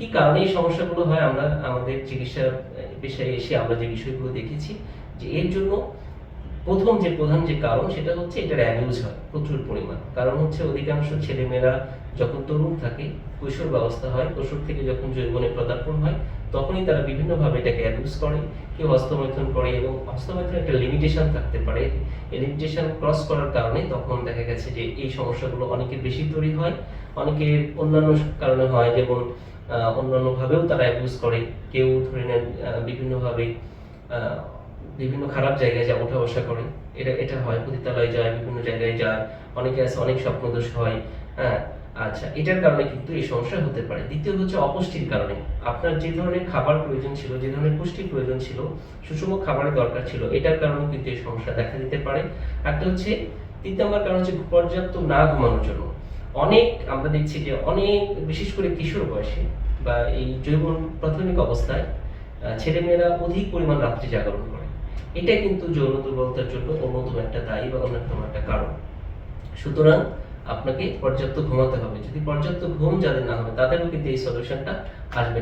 কি কারণে এই সমস্যাগুলো হয়? আমরা আমাদের চিকিৎসা পেশায় এসে আমরা যে বিষয়গুলো দেখেছি যে এর জন্য প্রথম যে প্রধান যে কারণ সেটা হচ্ছে এটার অ্যাবিউজ হয়, প্রচুর পরিমাণ। কারণ হচ্ছে অধিকাংশ ছেলেমেয়েরা যখন তরুণ থাকে, কৈশোর ব্যবস্থা হয়, কৈশোর থেকে যখন যৌবনে পদার্পণ হয় তখনই তারা বিভিন্নভাবে এটাকে অ্যাবিউজ করে, কেউ হস্তমৈথুন করে এবং হস্তমৈথুন একটা লিমিটেশন থাকতে পারে। এই লিমিটেশন ক্রস করার কারণে তখন দেখা গেছে যে এই সমস্যাগুলো অনেকের বেশি তৈরি হয়, অনেকের অন্যান্য কারণে হয় যেমন অন্যান্যভাবেও তারা অ্যাবিউজ করে। কেউ ধরে নেন বিভিন্নভাবে বিভিন্ন খারাপ জায়গায় যা ওঠা বসা করে। এটা এটা হয়, পতিতালয় যায়, বিভিন্ন জায়গায় যায়, অনেকে আছে, অনেক স্বপ্নদোষ হয় হ্যাঁ। আচ্ছা এটার কারণে কিন্তু এই সমস্যা হতে পারে। দ্বিতীয় হচ্ছে অপুষ্টির কারণে। আপনার যে ধরনের খাবার প্রয়োজন ছিল, যে ধরনের পুষ্টির প্রয়োজন ছিল, সুষম খাবারের দরকার ছিল, এটার কারণে কিন্তু এই সমস্যা দেখা দিতে পারে। একটা হচ্ছে তিন নম্বর কারণ হচ্ছে পর্যাপ্ত না ঘুমানোর জন্য। অনেক আমরা দেখছি যে অনেক, বিশেষ করে কিশোর বয়সে বা এই যৌবন প্রাথমিক অবস্থায় ছেলেমেয়েরা অধিক পরিমাণ রাত্রি জাগরণ করে। এটা কিন্তু যৌন দুর্বলতার জন্য অন্যতম একটা দায়ী বা অন্যতম একটা কারণ। সুতরাং আপনাকে পর্যাপ্ত ঘুমাতে হবে যদি পর্যাপ্ত ঘুম যাদের না হবে, তাদেরও কিন্তু এই সলিউশনটা আসবে।